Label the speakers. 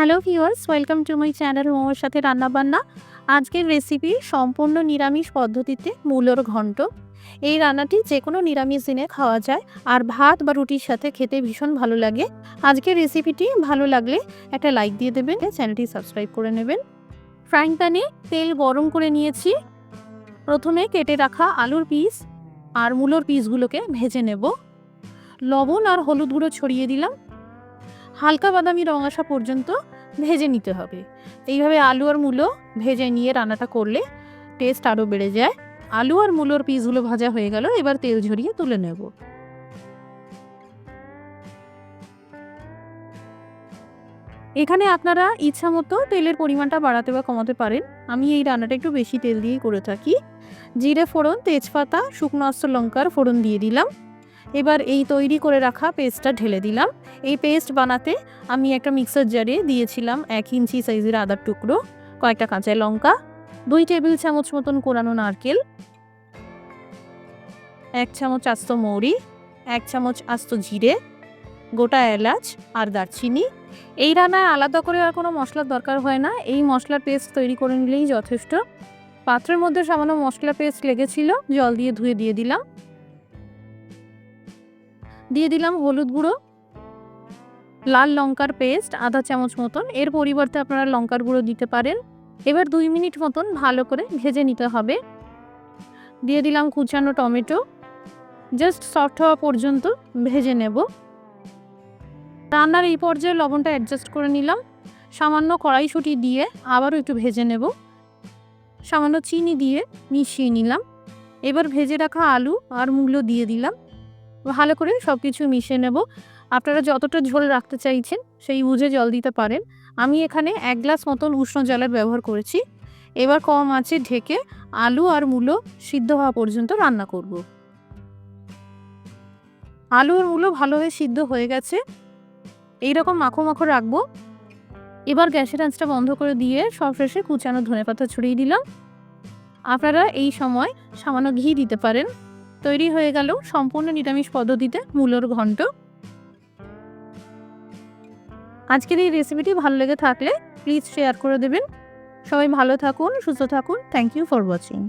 Speaker 1: Hello viewers welcome to my channel মোমোর সাথে রান্নাবান্না আজকের রেসিপি সম্পূর্ণ নিরামিষ পদ্ধতিতে মূলোর ঘন্ট। এই রান্নাটি যে কোনো নিরামিষ দিনে খাওয়া যায়, আর ভাত বা রুটির সাথে খেতে ভীষণ ভালো লাগে। আজকের রেসিপিটি ভালো লাগলে একটা লাইক দিয়ে দেবেন চ্যানেলটি সাবস্ক্রাইব করে নেবেন। ফ্রাইং প্যানে তেল গরম করে নিয়েছি। প্রথমে কেটে রাখা আলুর পিস আর মূলোর পিসগুলোকে ভেজে নেব। লবণ আর হলুদ গুঁড়ো ছড়িয়ে দিলাম। হালকা বাদামি রং আসা পর্যন্ত ভেজে নিতে হবে। এইভাবে আলু আর মূলো ভেজে নিয়ে রান্নাটা করলে টেস্ট আরও বেড়ে যায়। আলু আর মূলোর পিসগুলো ভাজা হয়ে গেল, এবার তেল ঝরিয়ে তুলে নেব। এখানে আপনারা ইচ্ছা মতো তেলের পরিমাণটা বাড়াতে বা কমাতে পারেন। আমি এই রান্নাটা একটু বেশি তেল দিয়েই করে থাকি। জিরে ফোড়ন, তেজপাতা, শুকনো অস্ত্র লঙ্কার ফোড়ন দিয়ে দিলাম। এবার এই তৈরি করে রাখা পেস্টটা ঢেলে দিলাম। এই পেস্ট বানাতে আমি একটা মিক্সার জারে দিয়েছিলাম এক ইঞ্চি সাইজের আদার টুকরো, কয়েকটা কাঁচা লঙ্কা, দুই টেবিল চামচ মতন কোরানো নারকেল, এক চামচ আস্ত মৌরি, এক চামচ আস্ত জিরে, গোটা এলাচ আর দারচিনি। এই রান্নায় আলাদা করে আর কোনো মশলার দরকার হয় না। এই মশলার পেস্ট তৈরি করে নিলেই যথেষ্ট। পাত্রের মধ্যে সামান্য মশলা পেস্ট লেগেছিল, জল দিয়ে ধুয়ে দিয়ে দিলাম। দিয়ে দিলাম হলুদ গুঁড়ো, লাল লঙ্কার পেস্ট, আধা চামচ মতন। এর পরিবর্তে আপনারা লঙ্কার গুঁড়ো দিতে পারেন। এবার দুই মিনিট মতন ভালো করে ভেজে নিতে হবে। দিয়ে দিলাম কুচানো টমেটো। জাস্ট সফট হওয়া পর্যন্ত ভেজে নেব। রান্নার এই পর্যায়ে লবণটা অ্যাডজাস্ট করে নিলাম। সামান্য কড়াইশুঁটি দিয়ে আবারও একটু ভেজে নেব। সামান্য চিনি দিয়ে মিশিয়ে নিলাম। এবার ভেজে রাখা আলু আর মূলো দিয়ে দিলাম। ভালো করে সব কিছু মিশিয়ে নেব। আপনারা যতটা ঝোল রাখতে চাইছেন, সেই বুঝে জল দিতে পারেন। আমি এখানে এক গ্লাস মতন উষ্ণ জলের ব্যবহার করেছি। এবার কম আঁচে ঢেকে আলু আর মূলো সিদ্ধ হওয়া পর্যন্ত রান্না করব। আলু আর মূলো ভালোভাবে সিদ্ধ হয়ে গেছে। এইরকম মাখো মাখো রাখব। এবার গ্যাসের আঁচটা বন্ধ করে দিয়ে সব শেষে কুচানো ধনে পাতা ছড়িয়ে দিলাম। আপনারা এই সময় সামান্য ঘি দিতে পারেন। তৈরি হয়ে গেল সম্পূর্ণ নিরামিষ পদ্ধতিতে মূলর ঘন্ট। আজকের এই রেসিপিটি ভালো লেগে থাকলে প্লিজ শেয়ার করে দেবেন। সবাই ভালো থাকুন, সুস্থ থাকুন। Thank you for watching